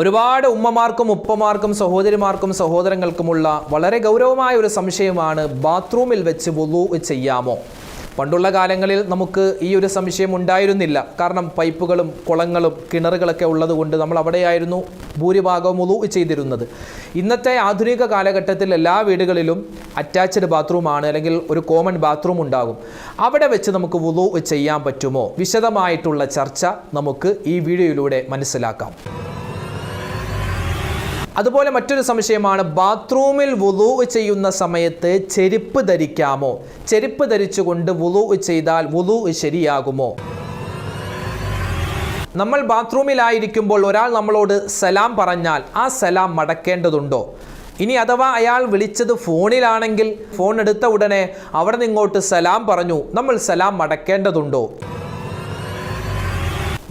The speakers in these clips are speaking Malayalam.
ഒരുപാട് ഉമ്മമാർക്കും ഉപ്പമാർക്കും സഹോദരിമാർക്കും സഹോദരങ്ങൾക്കുമുള്ള വളരെ ഗൗരവമായ ഒരു സംശയമാണ് ബാത്റൂമിൽ വെച്ച് വുളു ചെയ്യാമോ? പണ്ടുള്ള കാലങ്ങളിൽ നമുക്ക് ഈ ഒരു സംശയം ഉണ്ടായിരുന്നില്ല. കാരണം പൈപ്പുകളും കുളങ്ങളും കിണറുകളൊക്കെ ഉള്ളതുകൊണ്ട് നമ്മൾ അവിടെയായിരുന്നു ഭൂരിഭാഗവും വുളു ചെയ്തിരുന്നത്. ഇന്നത്തെ ആധുനിക കാലഘട്ടത്തിൽ എല്ലാ വീടുകളിലും അറ്റാച്ച്ഡ് ബാത്റൂമാണ് അല്ലെങ്കിൽ ഒരു കോമൺ ബാത്റൂം ഉണ്ടാകും. അവിടെ വെച്ച് നമുക്ക് വുളു ചെയ്യാൻ പറ്റുമോ? വിശദമായിട്ടുള്ള ചർച്ച നമുക്ക് ഈ വീഡിയോയിലൂടെ മനസ്സിലാക്കാം. അതുപോലെ മറ്റൊരു സംശയമാണ് ബാത്റൂമിൽ വുളു ചെയ്യുന്ന സമയത്ത് ചെരുപ്പ് ധരിക്കാമോ? ചെരുപ്പ് ധരിച്ചുകൊണ്ട് വുളു ചെയ്താൽ വുളു ശരിയാകുമോ? നമ്മൾ ബാത്റൂമിലായിരിക്കുമ്പോൾ ഒരാൾ നമ്മളോട് സലാം പറഞ്ഞാൽ ആ സലാം മടക്കേണ്ടതുണ്ടോ? ഇനി അഥവാ അയാൾ വിളിച്ചത് ഫോണിലാണെങ്കിൽ ഫോൺ എടുത്ത ഉടനെ അവിടെ നിന്ന് ഇങ്ങോട്ട് സലാം പറഞ്ഞു നമ്മൾ സലാം മടക്കേണ്ടതുണ്ടോ?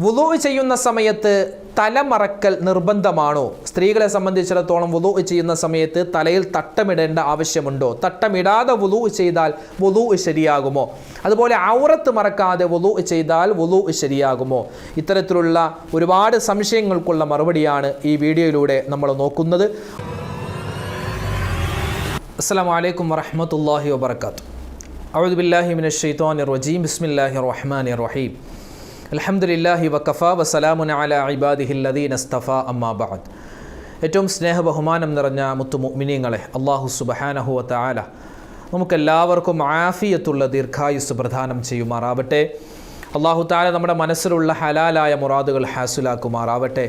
വുളു ചെയ്യുന്ന സമയത്ത് തലമറക്കൽ നിർബന്ധമാണോ? സ്ത്രീകളെ സംബന്ധിച്ചിടത്തോളം വുളു ചെയ്യുന്ന സമയത്ത് തലയിൽ തട്ടമിടേണ്ട ആവശ്യമുണ്ടോ? തട്ടമിടാതെ വുളു ചെയ്താൽ വുളു ശരിയാകുമോ? അതുപോലെ ഔറത്ത് മറക്കാതെ വുളു ചെയ്താൽ വുളു ശരിയാകുമോ? ഇത്തരത്തിലുള്ള ഒരുപാട് സംശയങ്ങൾക്കുള്ള മറുപടിയാണ് ഈ വീഡിയോയിലൂടെ നമ്മൾ നോക്കുന്നത്. അസ്സലാമു അലൈക്കും വറഹ്മത്തുള്ളാഹി വറഹമത്തല്ലാഹി വാബർക്കാത്തു ബില്ലാഹി ഷെയ്ത്തോൻ റജീം. ബിസ്മില്ലാഹി റഹ്മാൻ റഹീം. അലഹമുല്ലാഹി വക്കഫ വസലാമുന അല ഇബാദിഹില്ലദീൻ അസ്തഫ അമ്മാബാദ് ഏറ്റവും സ്നേഹബഹുമാനം നിറഞ്ഞ മുത്തുമിനിങ്ങളെ അള്ളാഹു സുബഹാനഹു വത്താല നമുക്കെല്ലാവർക്കും ആഫിയത്തുള്ള ദീർഘായുസ് പ്രദാനം ചെയ്യുമാറാവട്ടെ. അള്ളാഹു താല നമ്മുടെ മനസ്സിലുള്ള ഹലാലായ മുറാദുകൾ ഹാസുലാക്കുമാറാവട്ടെ.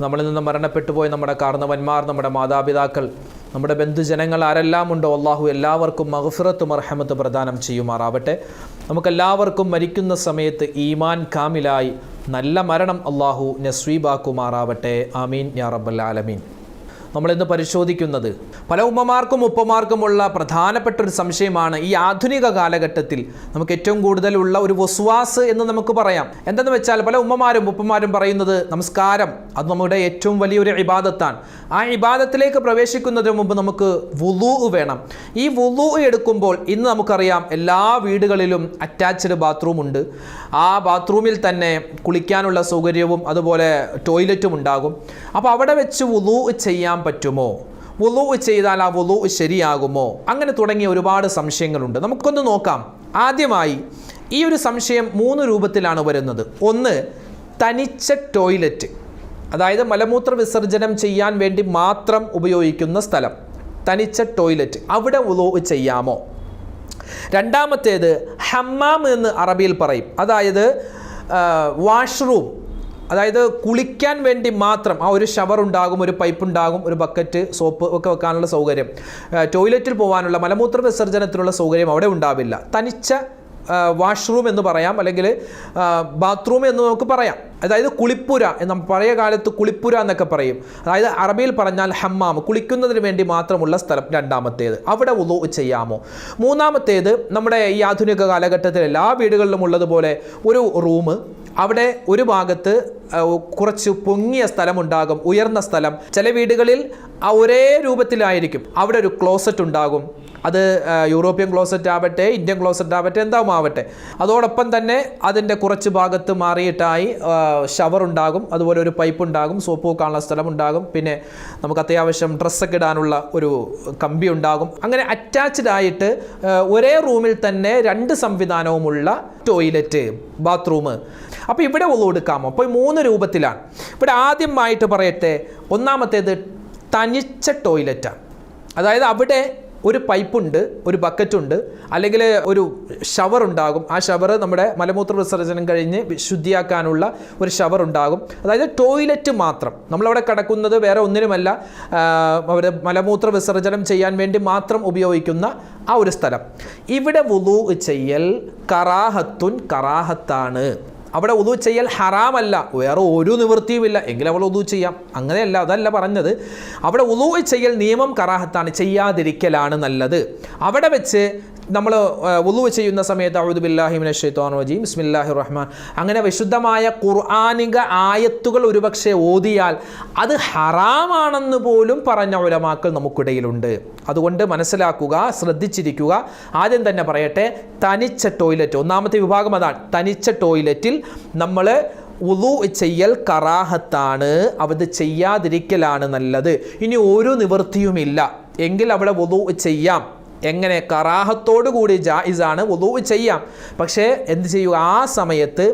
നമ്മളിൽ നിന്ന് മരണപ്പെട്ടു പോയ നമ്മുടെ കാർന്നവന്മാർ നമ്മുടെ മാതാപിതാക്കൾ നമ്മുടെ ബന്ധുജനങ്ങൾ ആരെല്ലാം ഉണ്ടോ അള്ളാഹു എല്ലാവർക്കും മഹഫിറത്ത് മർഹമത്ത് പ്രദാനം ചെയ്യുമാറാവട്ടെ. നമുക്കെല്ലാവർക്കും മരിക്കുന്ന സമയത്ത് ഈമാൻ കാമിലായി നല്ല മരണം അള്ളാഹു നസ്വീബാക്കുമാറാവട്ടെ ആമീൻ. യാ റബ്ബൽ ആലമീൻ. നമ്മളിന്ന് പരിശോധിക്കുന്നത്. പല ഉമ്മമാർക്കും ഉപ്പമാർക്കുമുള്ള പ്രധാനപ്പെട്ട ഒരു സംശയമാണ് ഈ ആധുനിക കാലഘട്ടത്തിൽ നമുക്ക് ഏറ്റവും കൂടുതലുള്ള ഒരു വസ്വാസ് എന്ന് നമുക്ക് പറയാം. എന്തെന്ന് വെച്ചാൽ പല ഉമ്മമാരും ഉപ്പമാരും പറയുന്നത് നമസ്കാരം അത് നമ്മുടെ ഏറ്റവും വലിയൊരു ഇബാദത്താണ്. ആ ഇബാദത്തിലേക്ക് പ്രവേശിക്കുന്നതിന് മുമ്പ് നമുക്ക് വുളു വേണം. ഈ വുളു എടുക്കുമ്പോൾ ഇന്ന് നമുക്കറിയാം എല്ലാ വീടുകളിലും അറ്റാച്ച്ഡ് ബാത്റൂം ഉണ്ട്. ആ ബാത്റൂമിൽ തന്നെ കുളിക്കാനുള്ള സൗകര്യവും അതുപോലെ ടോയ്ലറ്റും ഉണ്ടാകും. അപ്പോൾ അവിടെ വെച്ച് വുളു ചെയ്യാൻ പറ്റുമോ? വുളു ചെയ്താൽ ആ വുളു ശരിയാകുമോ? അങ്ങനെ തുടങ്ങിയ ഒരുപാട് സംശയങ്ങളുണ്ട്. നമുക്കൊന്ന് നോക്കാം. ആദ്യമായി ഈ ഒരു സംശയം മൂന്ന് രൂപത്തിലാണ് വരുന്നത്. ഒന്ന് തനിച്ച ടോയ്ലറ്റ്. അതായത് മലമൂത്ര വിസർജനം ചെയ്യാൻ വേണ്ടി മാത്രം ഉപയോഗിക്കുന്ന സ്ഥലം. തനിച്ച ടോയ്ലറ്റ്. അവിടെ വുളു ചെയ്യാമോ? രണ്ടാമത്തേത് ഹമ്മാം എന്ന് അറബിയിൽ പറയും. അതായത് വാഷ്റൂം. അതായത് കുളിക്കാൻ വേണ്ടി മാത്രം ആ ഒരു ഷവർ ഉണ്ടാകും ഒരു പൈപ്പ് ഉണ്ടാകും ഒരു ബക്കറ്റ് സോപ്പ് ഒക്കെ വെക്കാനുള്ള സൗകര്യം. ടോയ്ലറ്റിൽ പോകാനുള്ള മലമൂത്ര വിസർജനത്തിനുള്ള സൗകര്യം അവിടെ ഉണ്ടാവില്ല. തനിച്ച വാഷ്റൂം എന്ന് പറയാം അല്ലെങ്കിൽ ബാത്റൂം എന്ന് നമുക്ക് പറയാം. അതായത് കുളിപ്പുര എന്ന് പഴയ കാലത്ത് കുളിപ്പുര എന്നൊക്കെ പറയും. അതായത് അറബിയിൽ പറഞ്ഞാൽ ഹമ്മാം കുളിക്കുന്നതിന് വേണ്ടി മാത്രമുള്ള സ്ഥലം രണ്ടാമത്തേത്. അവിടെ ഉദോ ചെയ്യാമോ? മൂന്നാമത്തേത് നമ്മുടെ ഈ ആധുനിക കാലഘട്ടത്തിൽ എല്ലാ വീടുകളിലും ഉള്ളതുപോലെ ഒരു റൂം അവിടെ ഒരു ഭാഗത്ത് കുറച്ച് പൊങ്ങിയ സ്ഥലമുണ്ടാകും ഉയർന്ന സ്ഥലം. ചില വീടുകളിൽ ഒരേ രൂപത്തിലായിരിക്കും. അവിടെ ഒരു ക്ലോസറ്റ് ഉണ്ടാകും. അത് യൂറോപ്യൻ ക്ലോസറ്റ് ആവട്ടെ ഇന്ത്യൻ ക്ലോസറ്റ് ആവട്ടെ എന്താവും ആവട്ടെ. അതോടൊപ്പം തന്നെ അതിന്റെ കുറച്ച് ഭാഗത്ത് മാറിയിട്ടായി ഷവർ ഉണ്ടാകും അതുപോലെ ഒരു പൈപ്പ് ഉണ്ടാകും സോപ്പ് വെക്കാനുള്ള സ്ഥലം ഉണ്ടാകും പിന്നെ നമുക്ക് അത്യാവശ്യം ഡ്രസ്സൊക്കെ ഇടാനുള്ള ഒരു കമ്പി ഉണ്ടാകും. അങ്ങനെ അറ്റാച്ച്ഡ് ആയിട്ട് ഒരേ റൂമിൽ തന്നെ രണ്ട് സംവിധാനവുമുള്ള ടോയ്ലറ്റ് ബാത്റൂം അപ്പോൾ ഇവിടെ ഉള്ളു എടുക്കാമോ? അപ്പോൾ മൂന്ന് രൂപത്തിലാണ്. ഇവിടെ ആദ്യമായിട്ട് പറയട്ടെ ഒന്നാമത്തേത് തനിച്ച ടോയ്ലറ്റാണ് അതായത് അവിടെ ഒരു പൈപ്പുണ്ട് ഒരു ബക്കറ്റുണ്ട് അല്ലെങ്കിൽ ഒരു ഷവർ ഉണ്ടാകും. ആ ഷവർ നമ്മുടെ മലമൂത്ര വിസർജനം കഴിഞ്ഞ് ശുദ്ധിയാക്കാനുള്ള ഒരു ഷവർ ഉണ്ടാകും. അതായത് ടോയ്ലറ്റ് മാത്രം. നമ്മളവിടെ കിടക്കുന്നത് വേറെ ഒന്നിനുമല്ല അവർ മലമൂത്ര വിസർജനം ചെയ്യാൻ വേണ്ടി മാത്രം ഉപയോഗിക്കുന്ന ആ ഒരു സ്ഥലം. ഇവിടെ വുളൂ ചെയ്യൽ കറാഹത്തുൻ കറാഹത്താണ്. അവിടെ ഉദു ചെയ്യൽ ഹറാമല്ല. വേറെ ഒരു നിവൃത്തിയുമില്ല. എങ്കിൽ അവൾ ഉദു ചെയ്യാം. അങ്ങനെയല്ല അതല്ല പറഞ്ഞത്. അവിടെ ഉദു ചെയ്യൽ നിയമം കറാഹത്താണ്. ചെയ്യാതിരിക്കലാണ് നല്ലത്. അവിടെ വെച്ച് നമ്മൾ ഉദു ചെയ്യുന്ന സമയത്ത് അഴുദു ബില്ലാഹിമിൻ ഷെയ്ത്തോൻ റജീം ബിസ്മില്ലാഹി റഹ്മാൻ. അങ്ങനെ വിശുദ്ധമായ ഖുർആാനിക ആയത്തുകൾ ഒരുപക്ഷെ ഓതിയാൽ അത് ഹറാമാണെന്ന് പോലും പറഞ്ഞ ഉലമാക്കൾ നമുക്കിടയിലുണ്ട്. അതുകൊണ്ട് മനസ്സിലാക്കുക ശ്രദ്ധിച്ചിരിക്കുക. ആദ്യം തന്നെ പറയട്ടെ തനിച്ച ടോയ്ലറ്റ്. ഒന്നാമത്തെ വിഭാഗം അതാണ്. തനിച്ച ടോയ്ലറ്റിൽ നമ്മൾ ഉളു ചെയ്യൽ കറാഹത്താണ് അവത് ചെയ്യാതിരിക്കലാണ് നല്ലത്. ഇനി ഒരു നിവൃത്തിയുമില്ല. എങ്കിൽ അവിടെ ഉളു ചെയ്യാം. എങ്ങനെ കറാഹത്തോടു കൂടി ജായിസാണ് വുളു ചെയ്യാം. പക്ഷേ എന്ത് ചെയ്യുക ആ സമയത്ത്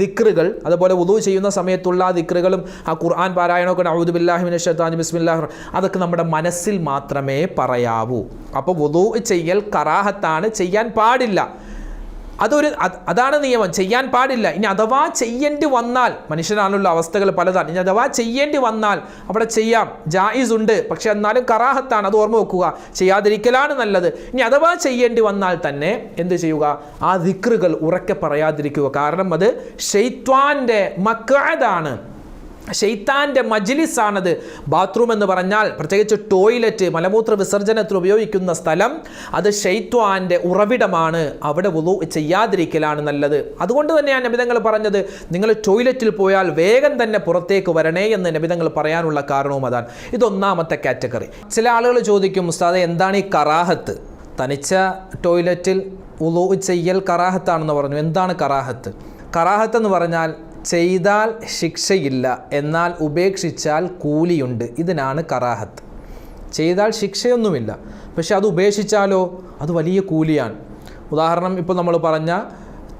ദിക്റുകൾ അതുപോലെ വുളു ചെയ്യുന്ന സമയത്തുള്ള ആ ദിക്റുകളും ആ ഖുർആൻ പാരായണമൊക്കെ ഔദുബില്ലാഹിമിൻ ഷെത്താൻ ബിസ്മില്ലാഹ് അതൊക്കെ നമ്മുടെ മനസ്സിൽ മാത്രമേ പറയാവൂ. അപ്പോൾ വുളു ചെയ്യൽ കറാഹത്താണ് ചെയ്യാൻ പാടില്ല. അതൊരു അതാണ് നിയമം. ചെയ്യാൻ പാടില്ല. ഇനി അഥവാ ചെയ്യേണ്ടി വന്നാൽ മനുഷ്യനാണുള്ള അവസ്ഥകൾ പലതാണ്. ഇനി അഥവാ ചെയ്യേണ്ടി വന്നാൽ അവിടെ ചെയ്യാം. ജായിസ് ഉണ്ട്. പക്ഷെ എന്നാലും കറാഹത്താണ്. അത് ഓർമ്മ വെക്കുക. ചെയ്യാതിരിക്കലാണ് നല്ലത്. ഇനി അഥവാ ചെയ്യേണ്ടി വന്നാൽ തന്നെ എന്ത് ചെയ്യുക? ആ ദിക്റുകൾ ഉറക്കെ പറയാതിരിക്കുക. കാരണം അത് ഷെയ്ത്വാന്റെ മക്കാതാണ് ഷെയ്ത്താന്റെ മജ്ലിസാണത്. ബാത്റൂം എന്ന് പറഞ്ഞാൽ പ്രത്യേകിച്ച് ടോയ്ലറ്റ് മലമൂത്ര വിസർജനത്തിന് ഉപയോഗിക്കുന്ന സ്ഥലം അത് ഷെയ്ത്വാന്റെ ഉറവിടമാണ്. അവിടെ വുളു ചെയ്യാതിരിക്കലാണ് നല്ലത്. അതുകൊണ്ട് തന്നെയാണ് നബിതങ്ങൾ പറഞ്ഞത് നിങ്ങൾ ടോയ്ലറ്റിൽ പോയാൽ വേഗം തന്നെ പുറത്തേക്ക് വരണേ എന്ന് നബിതങ്ങൾ പറയാനുള്ള കാരണവും അതാണ്. ഇതൊന്നാമത്തെ കാറ്റഗറി. ചില ആളുകൾ ചോദിക്കും ഉസ്താദെ എന്താണ് ഈ കറാഹത്ത്? തനിച്ച ടോയ്ലറ്റിൽ ഉളു ചെയ്യൽ കറാഹത്താണെന്ന് പറഞ്ഞു. എന്താണ് കറാഹത്ത്? കറാഹത്ത് എന്ന് പറഞ്ഞാൽ ചെയ്താൽ ശിക്ഷയില്ല എന്നാൽ ഉപേക്ഷിച്ചാൽ കൂലിയുണ്ട്. ഇതിനാണ് കറാഹത്ത്. ചെയ്താൽ ശിക്ഷയൊന്നുമില്ല. പക്ഷെ അത് ഉപേക്ഷിച്ചാലോ? അത് വലിയ കൂലിയാണ്. ഉദാഹരണം ഇപ്പോൾ നമ്മൾ പറഞ്ഞ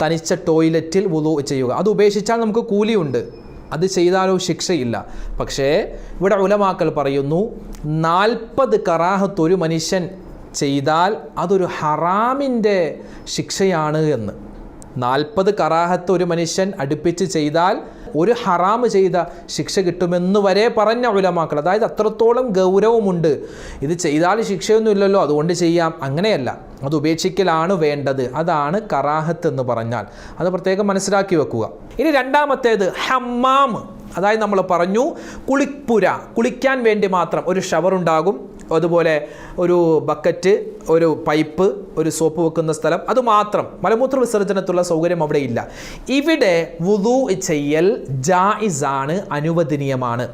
തനിച്ച ടോയ്ലറ്റിൽ വുളു ചെയ്യുക. അത് ഉപേക്ഷിച്ചാൽ നമുക്ക് കൂലിയുണ്ട്. അത് ചെയ്താലോ? ശിക്ഷയില്ല. പക്ഷേ ഇവിടെ ഉലമാക്കൽ പറയുന്നു നാൽപ്പത് കറാഹത്ത് ഒരു മനുഷ്യൻ ചെയ്താൽ അതൊരു ഹറാമിന്റെ ശിക്ഷയാണ് എന്ന്. നാൽപ്പത് കറാഹത്ത് ഒരു മനുഷ്യൻ അടുപ്പിച്ച് ചെയ്താൽ ഒരു ഹറാമ് ചെയ്ത ശിക്ഷ കിട്ടുമെന്ന് വരെ പറഞ്ഞ ഉലമാക്കൾ. അതായത് അത്രത്തോളം ഗൗരവമുണ്ട്. ഇത് ചെയ്താൽ ശിക്ഷയൊന്നുമില്ലല്ലോ അതുകൊണ്ട് ചെയ്യാം. അങ്ങനെയല്ല. അത് ഉപേക്ഷിക്കലാണ് വേണ്ടത്. അതാണ് കറാഹത്ത് എന്ന് പറഞ്ഞാൽ. അത് പ്രത്യേകം മനസ്സിലാക്കി വെക്കുക. ഇനി രണ്ടാമത്തേത് ഹമ്മാം. അതായത് നമ്മൾ പറഞ്ഞു കുളിപ്പുര. കുളിക്കാൻ വേണ്ടി മാത്രം ഒരു ഷവർ ഉണ്ടാകും അതുപോലെ ഒരു ബക്കറ്റ് ഒരു പൈപ്പ് ഒരു സോപ്പ് വെക്കുന്ന സ്ഥലം അതുമാത്രം മലമൂത്ര വിസർജനത്തുള്ള സൗകര്യം അവിടെ ഇല്ല. ഇവിടെ വുതു ചെയ്യൽ ജായിസാണ് അനുവദനീയമാണ്.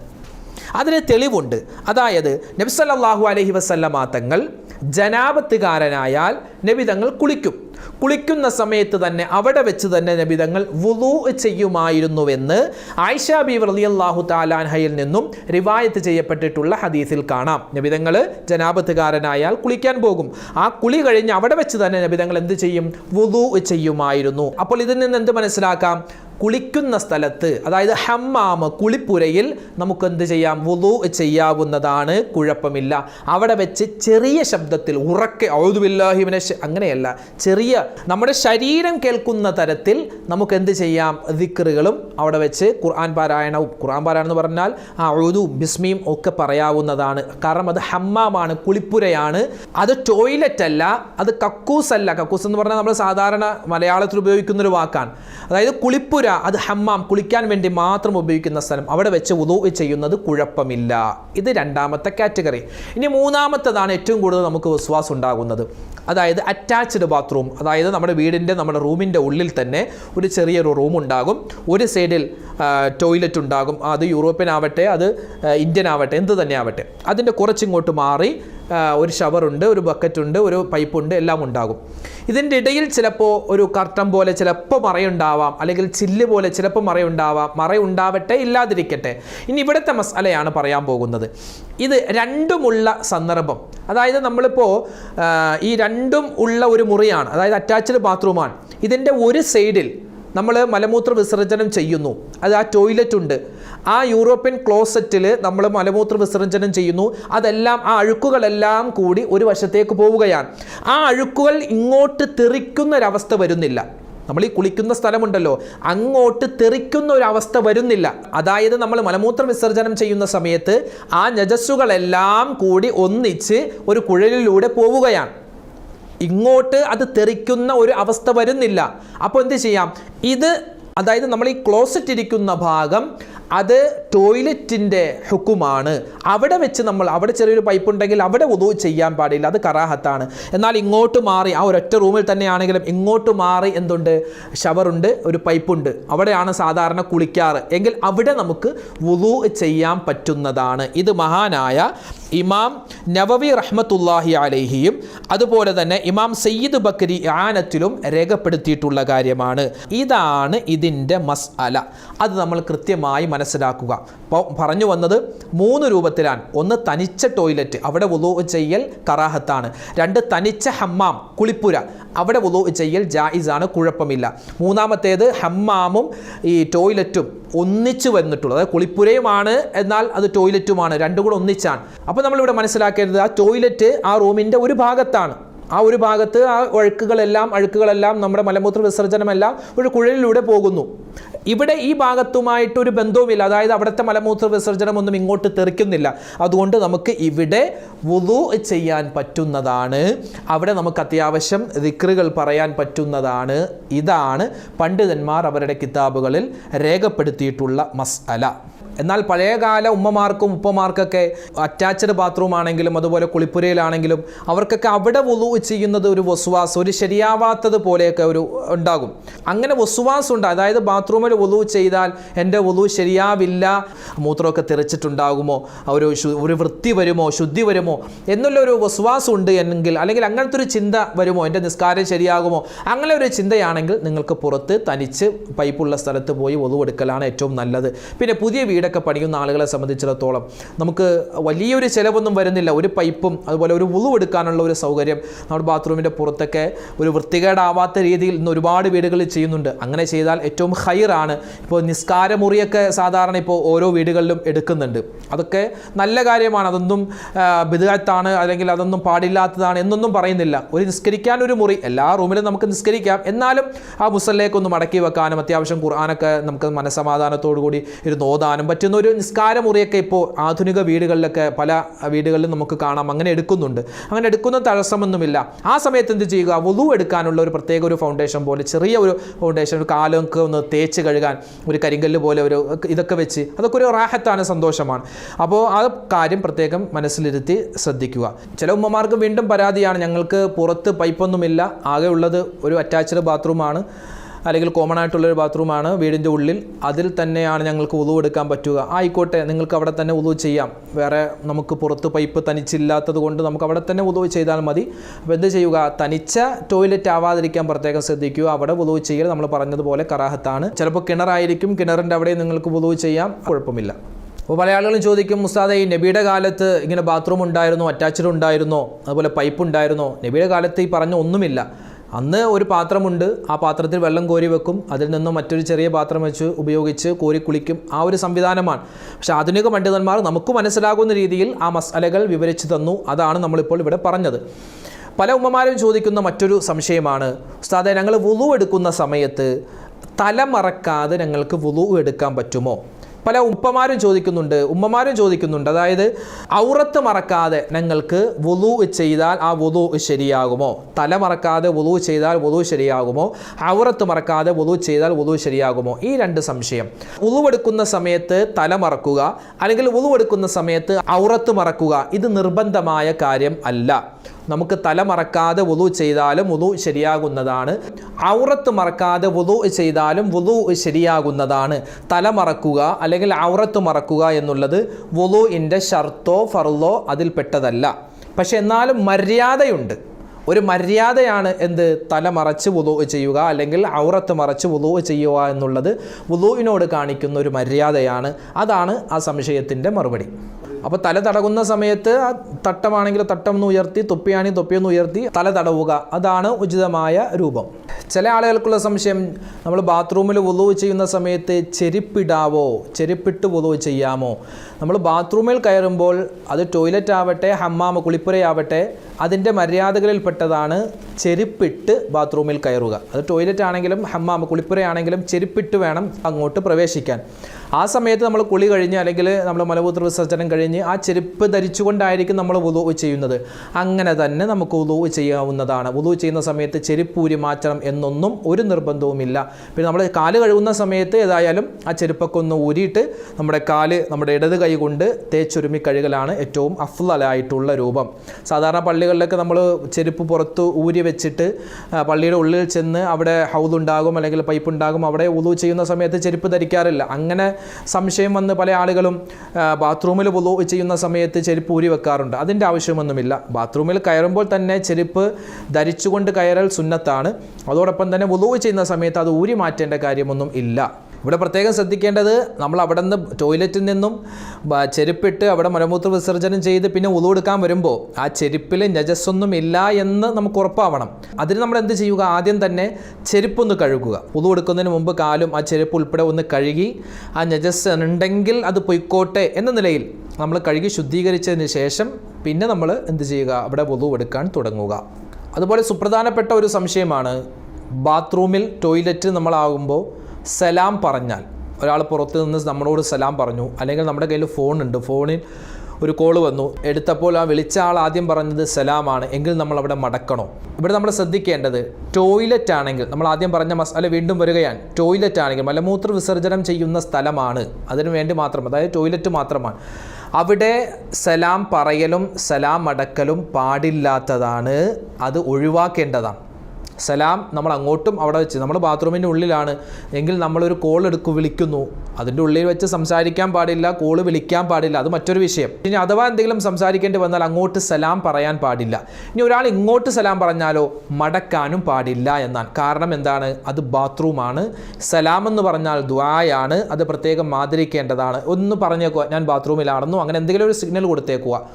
അതിന് തെളിവുണ്ട്. അതായത് നബ്സല്ലാഹു അലഹി വസല്ലമാ തങ്ങൾ ജനാപത്തുകാരനായാൽ നബിതങ്ങൾ കുളിക്കും. കുളിക്കുന്ന സമയത്ത് തന്നെ അവിടെ വെച്ച് തന്നെ നബിതങ്ങൾ വുളു ചെയ്യുമായിരുന്നുവെന്ന് ആയിഷ ബി റളിയല്ലാഹു താലാൻഹയിൽ നിന്നും റിവായത്ത് ചെയ്യപ്പെട്ടിട്ടുള്ള ഹദീസിൽ കാണാം. നബിതങ്ങൾ ജനാപത്തുകാരനായാൽ കുളിക്കാൻ പോകും. ആ കുളി കഴിഞ്ഞ് അവിടെ വെച്ച് തന്നെ നബിതങ്ങൾ എന്ത് ചെയ്യും? വുളു ചെയ്യുമായിരുന്നു. അപ്പോൾ ഇതിൽ നിന്ന് എന്ത് മനസ്സിലാക്കാം? കുളിക്കുന്ന സ്ഥലത്ത് അതായത് ഹമ്മാമ് കുളിപ്പുരയിൽ നമുക്ക് എന്ത് ചെയ്യാം? വുളു ചെയ്യാവുന്നതാണ് കുഴപ്പമില്ല. അവിടെ വെച്ച് ചെറിയ ശബ്ദത്തിൽ ഉറക്കെ ഔദുബില്ലാഹിമിനെ അങ്ങനെയല്ല ചെറിയ നമ്മുടെ ശരീരം കേൾക്കുന്ന തരത്തിൽ നമുക്ക് എന്ത് ചെയ്യാം? ദിക്കറുകളും അവിടെ വെച്ച് ഖുർആൻ പാരായണവും ഖുർആൻ പാരായണം എന്ന് പറഞ്ഞാൽ ആ ഔദും ബിസ്മിയും ഒക്കെ പറയാവുന്നതാണ്. കാരണം അത് ഹമ്മാമാണ് കുളിപ്പുരയാണ്. അത് ടോയ്ലറ്റ് അല്ല അത് കക്കൂസ് അല്ല കക്കൂസ് എന്ന് പറഞ്ഞാൽ നമ്മൾ സാധാരണ മലയാളത്തിൽ ഉപയോഗിക്കുന്ന ഒരു വാക്കാണ്. അതായത് കുളിപ്പുര അത് ഹമ്മാം കുളിക്കാൻ വേണ്ടി മാത്രം ഉപയോഗിക്കുന്ന സ്ഥലം. അവിടെ വെച്ച് ഉദോ ചെയ്യുന്നത് കുഴപ്പമില്ല. ഇത് രണ്ടാമത്തെ കാറ്റഗറി. ഇനി മൂന്നാമത്തേതാണ് ഏറ്റവും കൂടുതൽ നമുക്ക് വിശ്വാസം ഉണ്ടാകുന്നത്. അതായത് അറ്റാച്ച്ഡ് ബാത്റൂം അതായത് നമ്മുടെ വീടിന്റെ നമ്മുടെ റൂമിന്റെ ഉള്ളിൽ തന്നെ ഒരു ചെറിയൊരു റൂം ഉണ്ടാകും ഒരു സൈഡിൽ ടോയ്ലറ്റ് ഉണ്ടാകും. അത് യൂറോപ്യൻ ആവട്ടെ അത് ഇന്ത്യൻ ആവട്ടെ എന്ത് തന്നെ ആവട്ടെ. അതിന്റെ കുറച്ചിങ്ങോട്ട് മാറി ഒരു ഷവറുണ്ട് ഒരു ബക്കറ്റുണ്ട് ഒരു പൈപ്പുണ്ട് എല്ലാം ഉണ്ടാകും. ഇതിന്റെ ഇടയിൽ ചിലപ്പോൾ ഒരു കർട്ടൻ പോലെ ചിലപ്പോൾ മറയുണ്ടാവാം. അല്ലെങ്കിൽ ചില്ല് പോലെ ചിലപ്പോൾ മറയുണ്ടാവാം. മറയുണ്ടാവട്ടെ ഇല്ലാതിരിക്കട്ടെ. ഇനി ഇവിടുത്തെ മസാലയാണ് പറയാൻ പോകുന്നത്. ഇത് രണ്ടുമുള്ള സന്ദർഭം. അതായത് നമ്മളിപ്പോൾ ഈ രണ്ടും ഉള്ള ഒരു മുറിയാണ്. അതായത് അറ്റാച്ച്ഡ് ബാത്റൂമാണ് ഇതിന്റെ ഒരു സൈഡിൽ നമ്മൾ മലമൂത്ര വിസർജനം ചെയ്യുന്നു. അത് ആ ടോയ്ലറ്റ് ഉണ്ട്. ആ യൂറോപ്യൻ ക്ലോസറ്റിൽ നമ്മൾ മലമൂത്ര വിസർജനം ചെയ്യുന്നു. അതെല്ലാം ആ അഴുക്കുകളെല്ലാം കൂടി ഒരു വശത്തേക്ക് പോവുകയാണ്. ആ അഴുക്കുകൾ ഇങ്ങോട്ട് തെറിക്കുന്ന ഒരവസ്ഥ വരുന്നില്ല. നമ്മൾ ഈ കുളിക്കുന്ന സ്ഥലമുണ്ടല്ലോ. അങ്ങോട്ട് തെറിക്കുന്ന ഒരു അവസ്ഥ വരുന്നില്ല. അതായത് നമ്മൾ മലമൂത്ര വിസർജനം ചെയ്യുന്ന സമയത്ത് ആ നജസ്സുകളെല്ലാം കൂടി ഒന്നിച്ച് ഒരു കുഴലിലൂടെ പോവുകയാണ്. ഇങ്ങോട്ട് അത് തെറിക്കുന്ന ഒരു അവസ്ഥ വരുന്നില്ല. അപ്പോൾ എന്ത് ചെയ്യാം? ഇത് അതായത് നമ്മൾ ഈ ക്ലോസറ്റ് ഇരിക്കുന്ന ഭാഗം അത് ടോയ്ലറ്റിന്റെ ഹുക്കുമാണ്. അവിടെ വെച്ച് നമ്മൾ അവിടെ ചെറിയൊരു പൈപ്പ് ഉണ്ടെങ്കിൽ അവിടെ ഉതവ് ചെയ്യാൻ പാടില്ല. അത് കറാഹത്താണ്. എന്നാൽ ഇങ്ങോട്ട് മാറി ആ ഒരൊറ്റ റൂമിൽ തന്നെയാണെങ്കിലും ഇങ്ങോട്ട് മാറി എന്തുണ്ട്? ഷവറുണ്ട് ഒരു പൈപ്പുണ്ട് അവിടെയാണ് സാധാരണ കുളിക്കാറ്. എങ്കിൽ അവിടെ നമുക്ക് വുതു ചെയ്യാൻ പറ്റുന്നതാണ്. ഇത് മഹാനായ ഇമാം നവവി റഹ്മത്തുല്ലാഹി അലഹിയും അതുപോലെ തന്നെ ഇമാം സയ്യിദ് ബക്കരി ആനത്തിലും രേഖപ്പെടുത്തിയിട്ടുള്ള കാര്യമാണ്. ഇതാണ് ഇതിന്റെ മസ് അത് നമ്മൾ കൃത്യമായി മനസ്സിലാക്കുക. അപ്പോൾ പറഞ്ഞു വന്നത് മൂന്ന് രൂപത്തിലാണ്. ഒന്ന് തനിച്ച ടോയ്ലറ്റ് അവിടെ വുളു ചെയ്യൽ കറാഹത്താണ്. രണ്ട് തനിച്ച ഹമ്മാം കുളിപ്പുര അവിടെ വുളു ചെയ്യൽ ജായിസാണ് കുഴപ്പമില്ല. മൂന്നാമത്തേത് ഹമ്മാമും ഈ ടോയ്ലറ്റും ഒന്നിച്ചു വന്നിട്ടുള്ളത്. അതായത് കുളിപ്പുരയുമാണ് എന്നാൽ അത് ടോയ്ലറ്റുമാണ് രണ്ടും കൂടെ ഒന്നിച്ചാണ്. അപ്പോൾ നമ്മളിവിടെ മനസ്സിലാക്കേണ്ടത് ആ ടോയ്ലറ്റ് ആ റൂമിന്റെ ഒരു ഭാഗത്താണ്. ആ ഒരു ഭാഗത്ത് ആ ഒഴുക്കുകളെല്ലാം അഴുക്കുകളെല്ലാം നമ്മുടെ മലമൂത്ര വിസർജനമെല്ലാം ഒരു കുഴലിലൂടെ പോകുന്നു. ഇവിടെ ഈ ഭാഗത്തുമായിട്ട് ഒരു ബന്ധവുമില്ല. അതായത് അവിടുത്തെ മലമൂത്ര വിസർജനമൊന്നും ഇങ്ങോട്ട് തെറിക്കുന്നില്ല. അതുകൊണ്ട് നമുക്ക് ഇവിടെ വുതു ചെയ്യാൻ പറ്റുന്നതാണ്. അവിടെ നമുക്ക് അത്യാവശ്യം ദിക്റുകൾ പറയാൻ പറ്റുന്നതാണ്. ഇതാണ് പണ്ഡിതന്മാർ അവരുടെ കിതാബുകളിൽ രേഖപ്പെടുത്തിയിട്ടുള്ള മസ്അല. എന്നാൽ പഴയകാല ഉമ്മമാർക്കും ഉപ്പമാർക്കൊക്കെ അറ്റാച്ച്ഡ് ബാത്റൂം ആണെങ്കിലും അതുപോലെ കുളിപ്പുരയിലാണെങ്കിലും അവർക്കൊക്കെ അവിടെ വുളു ചെയ്യുന്നത് ഒരു വസുവാസ് ഒരു ശരിയാവാത്തത് പോലെയൊക്കെ ഒരു ഉണ്ടാകും. അങ്ങനെ വസുവാസ് ഉണ്ട്. അതായത് ബാത്റൂമിൽ വുളു ചെയ്താൽ എന്റെ വുളു ശരിയാവില്ല മൂത്രമൊക്കെ തെറിച്ചിട്ടുണ്ടാകുമോ ഒരു ഒരു വൃത്തി വരുമോ ശുദ്ധി വരുമോ എന്നുള്ള ഒരു വസുവാസ് ഉണ്ട് എന്നെങ്കിൽ അല്ലെങ്കിൽ അങ്ങനത്തെ ഒരു ചിന്ത വരുമോ എന്റെ നിസ്കാരം ശരിയാകുമോ അങ്ങനെ ഒരു ചിന്തയാണെങ്കിൽ നിങ്ങൾക്ക് പുറത്ത് തനിച്ച് പൈപ്പുള്ള സ്ഥലത്ത് പോയി വുളു എടുക്കലാണ് ഏറ്റവും നല്ലത്. പിന്നെ പുതിയ വീടൊക്കെ പണിയുന്ന ആളുകളെ സംബന്ധിച്ചിടത്തോളം നമുക്ക് വലിയൊരു ചിലവൊന്നും വരുന്നില്ല. ഒരു പൈപ്പും അതുപോലെ ഒരു ഉളു എടുക്കാനുള്ള ഒരു സൗകര്യം നമ്മുടെ ബാത്റൂമിന്റെ പുറത്തൊക്കെ ഒരു വൃത്തികേടാവാത്ത രീതിയിൽ ഇന്ന് ഒരുപാട് വീടുകളിൽ ചെയ്യുന്നുണ്ട്. അങ്ങനെ ചെയ്താൽ ഏറ്റവും ഹൈറാണ്. ഇപ്പോൾ നിസ്കാരമുറിയൊക്കെ സാധാരണ ഇപ്പോൾ ഓരോ വീടുകളിലും എടുക്കുന്നുണ്ട്. അതൊക്കെ നല്ല കാര്യമാണ്. അതൊന്നും ബിദാത്താണ് അല്ലെങ്കിൽ അതൊന്നും പാടില്ലാത്തതാണ് എന്നൊന്നും പറയുന്നില്ല. ഒരു നിസ്കരിക്കാൻ ഒരു മുറി എല്ലാ റൂമിലും നമുക്ക് നിസ്കരിക്കാം. എന്നാലും ആ മുസല്ലേക്ക് ഒന്ന് മടക്കി വെക്കാനും അത്യാവശ്യം ഖുർആാനൊക്കെ നമുക്ക് മനസ്സമാധാനത്തോടു കൂടി ഇരുന്ന് ഓതാനും പറ്റുന്ന ഒരു നിസ്കാര മുറിയൊക്കെ ഇപ്പോൾ ആധുനിക വീടുകളിലൊക്കെ പല വീടുകളിലും നമുക്ക് കാണാം. അങ്ങനെ എടുക്കുന്നുണ്ട്. അങ്ങനെ എടുക്കുന്ന തടസ്സമൊന്നുമില്ല. ആ സമയത്ത് എന്ത് ചെയ്യുക? വുളു എടുക്കാനുള്ള ഒരു പ്രത്യേക ഒരു ഫൗണ്ടേഷൻ പോലെ ചെറിയ ഒരു ഫൗണ്ടേഷൻ ഒരു കാലമൊക്കെ ഒന്ന് തേച്ച് കഴുകാൻ ഒരു കരിങ്കല്ല് പോലെ ഒരു ഇതൊക്കെ വെച്ച് അതൊക്കെ ഒരു റാഹത്താണ് സന്തോഷമാണ്. അപ്പോൾ ആ കാര്യം പ്രത്യേകം മനസ്സിലിരുത്തി ശ്രദ്ധിക്കുക. ചില ഉമ്മമാർക്ക് വീണ്ടും പരാതിയാണ്. ഞങ്ങൾക്ക് പുറത്ത് പൈപ്പൊന്നുമില്ല ആകെ ഉള്ളത് ഒരു അറ്റാച്ച്ഡ് ബാത്റൂമാണ് അല്ലെങ്കിൽ കോമൺ ആയിട്ടുള്ളൊരു ബാത്റൂമാണ് വീടിന്റെ ഉള്ളിൽ. അതിൽ തന്നെയാണ് ഞങ്ങൾക്ക് ഉളു എടുക്കാൻ പറ്റുക. ആയിക്കോട്ടെ നിങ്ങൾക്ക് അവിടെ തന്നെ ഉളു ചെയ്യാം. വേറെ നമുക്ക് പുറത്ത് പൈപ്പ് തനിച്ചില്ലാത്തത് കൊണ്ട് നമുക്ക് അവിടെ തന്നെ ഉളു ചെയ്താൽ മതി. അപ്പോൾ എന്ത് ചെയ്യുക? തനിച്ച ടോയ്ലറ്റ് ആവാതിരിക്കാൻ പ്രത്യേകം ശ്രദ്ധിക്കുക. അവിടെ ഉളു ചെയ്യൽ നമ്മൾ പറഞ്ഞതുപോലെ കറാഹത്താണ്. ചിലപ്പോൾ കിണറായിരിക്കും. കിണറിന്റെ അവിടെ നിങ്ങൾക്ക് ഉളു ചെയ്യാം. കുഴപ്പമില്ല. അപ്പോൾ പല ആളുകളും ചോദിക്കും മുസ്താദെ ഈ നബിയുടെ കാലത്ത് ഇങ്ങനെ ബാത്റൂം ഉണ്ടായിരുന്നോ? അറ്റാച്ച്ഡ് ഉണ്ടായിരുന്നോ? അതുപോലെ പൈപ്പ് ഉണ്ടായിരുന്നോ? നബിയുടെ കാലത്ത് ഈ പറഞ്ഞ ഒന്നുമില്ല. അന്ന് ഒരു പാത്രമുണ്ട്. ആ പാത്രത്തിൽ വെള്ളം കോരി വെക്കും. അതിൽ നിന്നും മറ്റൊരു ചെറിയ പാത്രം വെച്ച് ഉപയോഗിച്ച് കോരി കുളിക്കും. ആ ഒരു സംവിധാനമാണ്. പക്ഷേ ആധുനിക പണ്ഡിതന്മാർ നമുക്ക് മനസ്സിലാകുന്ന രീതിയിൽ ആ മസാലകൾ വിവരിച്ചു തന്നു. അതാണ് നമ്മളിപ്പോൾ ഇവിടെ പറഞ്ഞത്. പല ഉമ്മമാരും ചോദിക്കുന്ന മറ്റൊരു സംശയമാണ്. ഉസ്താദെ ഞങ്ങൾ വുളു എടുക്കുന്ന സമയത്ത് തല മറക്കാതെ ഞങ്ങൾക്ക് വുളു എടുക്കാൻ പറ്റുമോ? പല ഉപ്പമാരും ചോദിക്കുന്നുണ്ട് ഉമ്മമാരും ചോദിക്കുന്നുണ്ട്. അതായത് ഔറത്ത് മറക്കാതെ ഞങ്ങൾക്ക് വുളു ചെയ്താൽ ആ വുളു ശരിയാകുമോ? തല മറക്കാതെ വുളു ചെയ്താൽ വുളു ശരിയാകുമോ? ഔറത്ത് മറക്കാതെ വുളു ചെയ്താൽ വുളു ശരിയാകുമോ? ഈ രണ്ട് സംശയം. വുളു എടുക്കുന്ന സമയത്ത് തല മറക്കുക അല്ലെങ്കിൽ വുളു എടുക്കുന്ന സമയത്ത് ഔറത്ത് മറക്കുക ഇത് നിർബന്ധമായ കാര്യം അല്ല. നമുക്ക് തല മറക്കാതെ വുളു ചെയ്താലും വുളു ശരിയാകുന്നതാണ്. ഔറത്ത് മറക്കാതെ വുളു ചെയ്താലും വുളു ശരിയാകുന്നതാണ്. തല മറക്കുക അല്ലെങ്കിൽ ഔറത്ത് മറക്കുക എന്നുള്ളത് വുളുവിന്റെ ഷർത്തോ ഫർലോ അതിൽപ്പെട്ടതല്ല. പക്ഷെ എന്നാലും മര്യാദയുണ്ട്. ഒരു മര്യാദയാണ് എന്ത്? തല മറച്ച് വുളു ചെയ്യുക അല്ലെങ്കിൽ ഔറത്ത് മറച്ച് വുളു ചെയ്യുക എന്നുള്ളത് വുളുവിനോട് കാണിക്കുന്ന ഒരു മര്യാദയാണ്. അതാണ് ആ സംശയത്തിന്റെ മറുപടി. അപ്പോൾ തല തടകുന്ന സമയത്ത് ആ തട്ടമാണെങ്കിൽ തട്ടം ഒന്ന് ഉയർത്തി തൊപ്പിയാണെങ്കിൽ തൊപ്പിയൊന്ന് ഉയർത്തി തല തടവുക. അതാണ് ഉചിതമായ രൂപം. ചില ആളുകൾക്കുള്ള സംശയം നമ്മൾ ബാത്റൂമിൽ വുളവ് ചെയ്യുന്ന സമയത്ത് ചെരുപ്പിടാവോ? ചെരുപ്പിട്ട് വുളവ് ചെയ്യാമോ? നമ്മൾ ബാത്റൂമിൽ കയറുമ്പോൾ അത് ടോയ്ലറ്റ് ആവട്ടെ ഹമ്മാമ കുളിപ്പുരയാവട്ടെ അതിന്റെ മര്യാദകളിൽപ്പെട്ടതാണ് ചെരുപ്പിട്ട് ബാത്റൂമിൽ കയറുക. അത് ടോയ്ലറ്റ് ആണെങ്കിലും ഹമ്മാമ കുളിപ്പുരയാണെങ്കിലും ചെരുപ്പിട്ട് വേണം അങ്ങോട്ട് പ്രവേശിക്കാൻ. ആ സമയത്ത് നമ്മൾ കുളി കഴിഞ്ഞ് അല്ലെങ്കിൽ നമ്മൾ മലമൂത്ര വിസർജനം കഴിഞ്ഞ് ആ ചെരുപ്പ് ധരിച്ചുകൊണ്ടായിരിക്കും നമ്മൾ വുതു ചെയ്യുന്നത്. അങ്ങനെ തന്നെ നമുക്ക് വുതു ചെയ്യാവുന്നതാണ്. വുതു ചെയ്യുന്ന സമയത്ത് ചെരുപ്പ് ഊരി മാറ്റണം എന്നൊന്നും ഒരു നിർബന്ധവുമില്ല. പിന്നെ നമ്മൾ കാൽ കഴുകുന്ന സമയത്ത് ഏതായാലും ആ ചെരുപ്പൊക്കെ ഒന്ന് ഊരിയിട്ട് നമ്മുടെ കാൽ നമ്മുടെ ഇടത് കൈ കൊണ്ട് തേച്ചൊരുമി കഴുകലാണ് ഏറ്റവും അഫ്ലായിട്ടുള്ള രൂപം. സാധാരണ പള്ളികളിലൊക്കെ നമ്മൾ ചെരുപ്പ് പുറത്ത് ഊരി വെച്ചിട്ട് പള്ളിയുടെ ഉള്ളിൽ ചെന്ന് അവിടെ ഹൗദുണ്ടാകും അല്ലെങ്കിൽ പൈപ്പ് ഉണ്ടാകും അവിടെ ഉളു ചെയ്യുന്ന സമയത്ത് ചെരുപ്പ് ധരിക്കാറില്ല. അങ്ങനെ സംശയം വന്ന് പല ആളുകളും ബാത്റൂമിൽ ഉതു ചെയ്യുന്ന സമയത്ത് ചെരുപ്പ് ഊരി വെക്കാറുണ്ട്. അതിന്റെ ആവശ്യമൊന്നുമില്ല. ബാത്റൂമിൽ കയറുമ്പോൾ തന്നെ ചെരുപ്പ് ധരിച്ചുകൊണ്ട് കയറൽ സുന്നത്താണ്. അതോടൊപ്പം തന്നെ ഉതു ചെയ്യുന്ന സമയത്ത് അത് ഊരി മാറ്റേണ്ട കാര്യമൊന്നും ഇല്ല. ഇവിടെ പ്രത്യേകം ശ്രദ്ധിക്കേണ്ടത് നമ്മൾ അവിടെ നിന്ന് ടോയ്ലറ്റിൽ നിന്നും ചെരുപ്പിട്ട് അവിടെ മലമൂത്ര വിസർജനം ചെയ്ത് പിന്നെ ഉളു എടുക്കാൻ വരുമ്പോൾ ആ ചെരുപ്പിൽ നജസ്സൊന്നും ഇല്ല എന്ന് നമുക്ക് ഉറപ്പാവണം. അതിന് നമ്മൾ എന്ത് ചെയ്യുക? ആദ്യം തന്നെ ചെരുപ്പൊന്ന് കഴുകുക. ഉളു എടുക്കുന്നതിന് മുമ്പ് കാലും ആ ചെരുപ്പ് ഉൾപ്പെടെ ഒന്ന് കഴുകി ആ നജസ് ഉണ്ടെങ്കിൽ അത് പൊയ്ക്കോട്ടെ എന്ന നിലയിൽ നമ്മൾ കഴുകി ശുദ്ധീകരിച്ചതിന് ശേഷം പിന്നെ നമ്മൾ എന്ത് ചെയ്യുക? അവിടെ ഉളു എടുക്കാൻ തുടങ്ങുക. അതുപോലെ സുപ്രധാനപ്പെട്ട ഒരു സംശയമാണ് ബാത്റൂമിൽ ടോയ്ലറ്റ് നമ്മളാകുമ്പോൾ സലാം പറഞ്ഞാൽ ഒരാൾ പുറത്ത് നിന്ന് നമ്മളോട് സലാം പറഞ്ഞു അല്ലെങ്കിൽ നമ്മുടെ കയ്യിൽ ഫോണുണ്ട് ഫോണിൽ ഒരു കോൾ വന്നു എടുത്തപ്പോൾ ആ വിളിച്ച ആൾ ആദ്യം പറഞ്ഞത് സലാമാണ് എങ്കിൽ നമ്മൾ അവിടെ മടക്കണോ? ഇവിടെ നമ്മൾ ശ്രദ്ധിക്കേണ്ടത് ടോയ്ലറ്റ് ആണെങ്കിൽ നമ്മൾ ആദ്യം പറഞ്ഞ മസാല വീണ്ടും വരികയാണ് ടോയ്ലറ്റ് ആണെങ്കിൽ മലമൂത്ര വിസർജനം ചെയ്യുന്ന സ്ഥലമാണ് അതിനു വേണ്ടി മാത്രം അതായത് ടോയ്ലറ്റ് മാത്രമാണ്. അവിടെ സലാം പറയലും സലാം അടക്കലും പാടില്ലാത്തതാണ് അത് ഒഴിവാക്കേണ്ടതാണ്. സലാം നമ്മൾ അങ്ങോട്ടും അവിടെ വെച്ച് നമ്മൾ ബാത്റൂമിന്റെ ഉള്ളിലാണ്. എങ്കിൽ നമ്മളൊരു കോൾ എടുക്കു വിളിക്കുന്നു. അതിന്റെ ഉള്ളിൽ വെച്ച് സംസാരിക്കാൻ പാടില്ല കോൾ വിളിക്കാൻ പാടില്ല. അത് മറ്റൊരു വിഷയം. ഇനി അഥവാ എന്തെങ്കിലും സംസാരിക്കേണ്ടി വന്നാൽ അങ്ങോട്ട് സലാം പറയാൻ പാടില്ല. ഇനി ഒരാൾ ഇങ്ങോട്ട് സലാം പറഞ്ഞാലോ മടക്കാനും പാടില്ല എന്നാണ്. കാരണം എന്താണ്? അത് ബാത്റൂമാണ്. സലാം എന്ന് പറഞ്ഞാൽ ദ്വായാണ് അത് പ്രത്യേകം മാതിരിക്കേണ്ടതാണ് ഒന്ന് പറഞ്ഞേക്കുക ഞാൻ ബാത്റൂമിലാണെന്നോ അങ്ങനെ എന്തെങ്കിലും ഒരു സിഗ്നൽ കൊടുത്തേക്കുക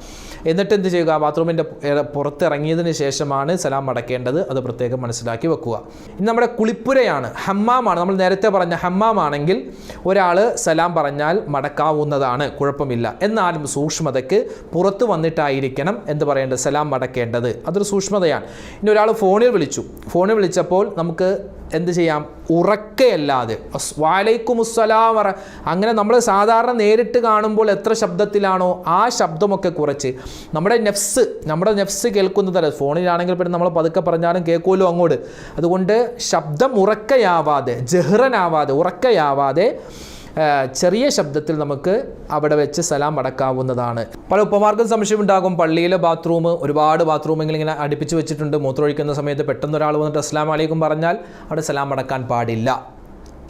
എന്നിട്ട് എന്ത് ചെയ്യുക? ബാത്റൂമിന്റെ പുറത്തിറങ്ങിയതിന് ശേഷമാണ് സലാം മടക്കേണ്ടത് അത് പ്രത്യേകം മനസ്സിലാക്കി വെക്കുക. ഇനി നമ്മുടെ കുളിപ്പുരയാണ്. ഹമ്മാമാണ്. നമ്മൾ നേരത്തെ പറഞ്ഞ ഹമ്മാമാണെങ്കിൽ ഒരാൾ സലാം പറഞ്ഞാൽ മടക്കാവുന്നതാണ്. കുഴപ്പമില്ല. എന്നാലും സൂക്ഷ്മതയ്ക്ക് പുറത്ത് വന്നിട്ടായിരിക്കണം എന്ത് പറയേണ്ടത്? സലാം മടക്കേണ്ടത്. അതൊരു സൂക്ഷ്മതയാണ്. ഇനി ഒരാൾ ഫോണിൽ വിളിച്ചു. ഫോണിൽ വിളിച്ചപ്പോൾ നമുക്ക് എന്ത് ചെയ്യാം? ഉറക്കയല്ലാതെ. അസ് വാലൈക്കും അസ്സലാം പറ അങ്ങനെ നമ്മൾ സാധാരണ നേരിട്ട് കാണുമ്പോൾ എത്ര ശബ്ദത്തിലാണോ ആ ശബ്ദമൊക്കെ കുറച്ച്. നമ്മുടെ നെഫ്സ് നമ്മുടെ നെഫ്സ് കേൾക്കുന്നതല്ല ഫോണിലാണെങ്കിൽ പിന്നെ നമ്മൾ പതുക്കെ പറഞ്ഞാലും കേൾക്കുമല്ലോ അങ്ങോട്ട്. അതുകൊണ്ട് ശബ്ദം ഉറക്കയാവാതെ ജഹ്റനാവാതെ ഉറക്കയാവാതെ ചെറിയ ശബ്ദത്തിൽ നമുക്ക് അവിടെ വെച്ച് സലാം അടക്കാവുന്നതാണ്. പല ഉപ്പമാർക്കും സംശയം ഉണ്ടാകും പള്ളിയിലെ ബാത്റൂം ഒരുപാട് ബാത്റൂമെങ്കിൽ ഇങ്ങനെ അടുപ്പിച്ച് വെച്ചിട്ടുണ്ട്. മൂത്രമൊഴിക്കുന്ന സമയത്ത് പെട്ടെന്ന് ഒരാൾ വന്നിട്ട് അസ്ലാം അലൈക്കും പറഞ്ഞാൽ അവിടെ സലാം അടക്കാൻ പാടില്ല.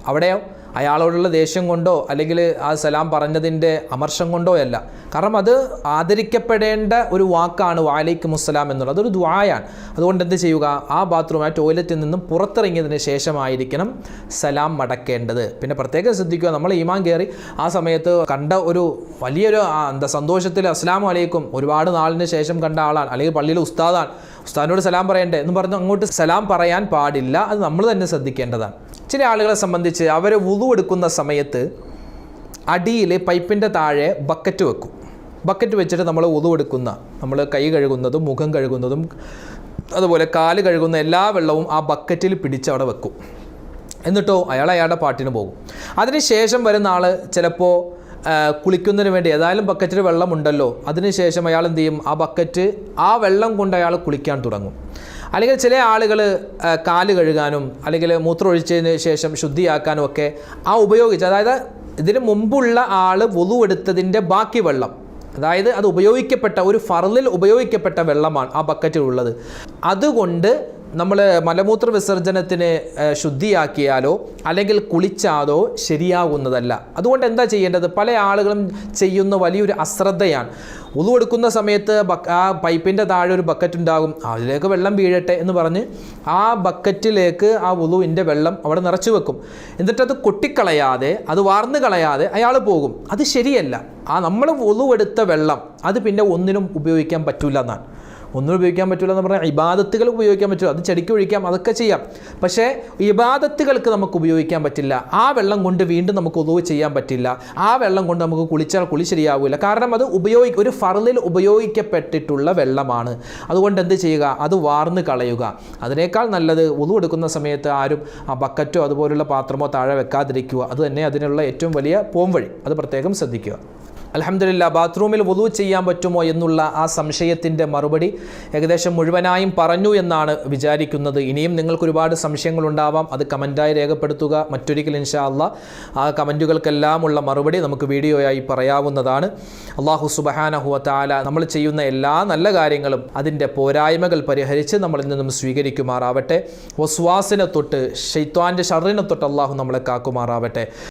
അവിടെയോ? അയാളോടുള്ള ദേഷ്യം കൊണ്ടോ അല്ലെങ്കിൽ ആ സലാം പറഞ്ഞതിന്റെ അമർഷം കൊണ്ടോ അല്ല. കാരണം അത് ആദരിക്കപ്പെടേണ്ട ഒരു വാക്കാണ് വാലൈക്കും മുസ്സലാം എന്നുള്ളത്. അതൊരു ദ്വായാണ് അതുകൊണ്ട് എന്ത് ചെയ്യുക? ആ ബാത്റൂം ആ ടോയ്ലറ്റിൽ നിന്നും പുറത്തിറങ്ങിയതിന് ശേഷമായിരിക്കണം സലാം മടക്കേണ്ടത്. പിന്നെ പ്രത്യേകം ശ്രദ്ധിക്കുക നമ്മൾ ഈമാൻ കയറി ആ സമയത്ത് കണ്ട ഒരു വലിയൊരു എന്താ സന്തോഷത്തിൽ അസ്ലാം വലൈക്കും ഒരുപാട് നാളിന് ശേഷം കണ്ട ആളാണ്. അല്ലെങ്കിൽ പള്ളിയിലെ ഉസ്താദാണ്. ഉസ്താദിനോട് സലാം പറയണ്ടേ എന്ന് പറഞ്ഞ് അങ്ങോട്ട് സലാം പറയാൻ പാടില്ല. അത് നമ്മൾ തന്നെ ശ്രദ്ധിക്കേണ്ടതാണ്. ചില ആളുകളെ സംബന്ധിച്ച് അവർ എടുക്കുന്ന സമയത്ത് അടിയിൽ പൈപ്പിന്റെ താഴെ ബക്കറ്റ് വെക്കും. ബക്കറ്റ് വെച്ചിട്ട് നമ്മൾ ഉതു എടുക്കുന്ന നമ്മൾ കൈ കഴുകുന്നതും മുഖം കഴുകുന്നതും അതുപോലെ കാൽ കഴുകുന്ന എല്ലാ വെള്ളവും ആ ബക്കറ്റിൽ പിടിച്ച് അവിടെ വെക്കും. എന്നിട്ടോ അയാൾ അയാളുടെ പാട്ടിന് പോകും. അതിനുശേഷം വരുന്ന ആൾ ചിലപ്പോൾ കുളിക്കുന്നതിന് വേണ്ടി ഏതായാലും ബക്കറ്റിൽ വെള്ളമുണ്ടല്ലോ. അതിനുശേഷം അയാൾ എന്ത് ചെയ്യും? ആ ബക്കറ്റ് ആ വെള്ളം കൊണ്ട് അയാൾ കുളിക്കാൻ തുടങ്ങും. അല്ലെങ്കിൽ ചില ആളുകൾ കാൽ കഴുകാനും അല്ലെങ്കിൽ മൂത്രമൊഴിച്ചതിന് ശേഷം ശുദ്ധിയാക്കാനും ഒക്കെ ആ ഉപയോഗിച്ച് അതായത് ഇതിന് മുമ്പുള്ള ആൾ വുളു എടുത്തതിന്റെ ബാക്കി വെള്ളം അതായത് അത് ഉപയോഗിക്കപ്പെട്ട ഒരു ഫറലിൽ ഉപയോഗിക്കപ്പെട്ട വെള്ളമാണ് ആ ബക്കറ്റിലുള്ളത്. അതുകൊണ്ട് നമ്മൾ മലമൂത്ര വിസർജനത്തിന് ശുദ്ധിയാക്കിയാലോ അല്ലെങ്കിൽ കുളിച്ചാലോ ശരിയാകുന്നതല്ല. അതുകൊണ്ട് എന്താ ചെയ്യേണ്ടത്? പല ആളുകളും ചെയ്യുന്ന വലിയൊരു അശ്രദ്ധയാണ്. ഉളു എടുക്കുന്ന സമയത്ത് ആ പൈപ്പിന്റെ താഴെ ഒരു ബക്കറ്റ് ഉണ്ടാകും. അതിലേക്ക് വെള്ളം വീഴട്ടെ എന്ന് പറഞ്ഞ് ആ ബക്കറ്റിലേക്ക് ആ ഉളുവിന്റെ വെള്ളം അവിടെ നിറച്ചു വെക്കും. എന്നിട്ടത് കൊട്ടിക്കളയാതെ അത് വാർന്നു കളയാതെ അയാൾ പോകും. അത് ശരിയല്ല. ആ നമ്മൾ ഉളുവെടുത്ത വെള്ളം അത് പിന്നെ ഒന്നിനും ഉപയോഗിക്കാൻ പറ്റില്ല എന്നാണ്. ഒന്നും ഉപയോഗിക്കാൻ പറ്റില്ല എന്ന് പറഞ്ഞാൽ ഇബാദത്തുകൾ ഉപയോഗിക്കാൻ പറ്റില്ല അത് ചെടിക്ക് ഒഴിക്കാം അതൊക്കെ ചെയ്യാം. പക്ഷേ ഇബാദത്തുകൾക്ക് നമുക്ക് ഉപയോഗിക്കാൻ പറ്റില്ല. ആ വെള്ളം കൊണ്ട് വീണ്ടും നമുക്ക് ഒതുവ് ചെയ്യാൻ പറ്റില്ല. ആ വെള്ളം കൊണ്ട് നമുക്ക് കുളിച്ചാൽ കുളി ശരിയാവില്ല കാരണം അത് ഉപയോഗി ഒരു ഫറലിൽ ഉപയോഗിക്കപ്പെട്ടിട്ടുള്ള വെള്ളമാണ്. അതുകൊണ്ട് എന്ത് ചെയ്യുക? അത് വാർന്ന് കളയുക. അതിനേക്കാൾ നല്ലത് ഉതു എടുക്കുന്ന സമയത്ത് ആരും ആ ബക്കറ്റോ അതുപോലുള്ള പാത്രമോ താഴെ വെക്കാതിരിക്കുക. അത് തന്നെ അതിനുള്ള ഏറ്റവും വലിയ പോംവഴി. അത് പ്രത്യേകം ശ്രദ്ധിക്കുക. അലഹമില്ല ബാത്റൂമിൽ വുളു ചെയ്യാൻ പറ്റുമോ എന്നുള്ള ആ സംശയത്തിന്റെ മറുപടി ഏകദേശം മുഴുവനായും പറഞ്ഞു എന്നാണ് വിചാരിക്കുന്നത്. ഇനിയും നിങ്ങൾക്ക് ഒരുപാട് സംശയങ്ങളുണ്ടാവാം. അത് കമന്റായി രേഖപ്പെടുത്തുക. മറ്റൊരിക്കൽ ഇൻഷാ അള്ളാ ആ കമന്റുകൾക്കെല്ലാമുള്ള മറുപടി നമുക്ക് വീഡിയോയായി പറയാവുന്നതാണ്. അള്ളാഹു സുബഹാനഹുവ താല നമ്മൾ ചെയ്യുന്ന എല്ലാ നല്ല കാര്യങ്ങളും അതിന്റെ പോരായ്മകൾ പരിഹരിച്ച് നമ്മളിൽ നിന്നും സ്വീകരിക്കുമാറാവട്ടെ. വസ്വാസിനെ തൊട്ട് ഷെയ്ത്വാന്റെ ഷറിനെ തൊട്ട് അള്ളാഹു നമ്മളെ കാക്കുമാറാവട്ടെ.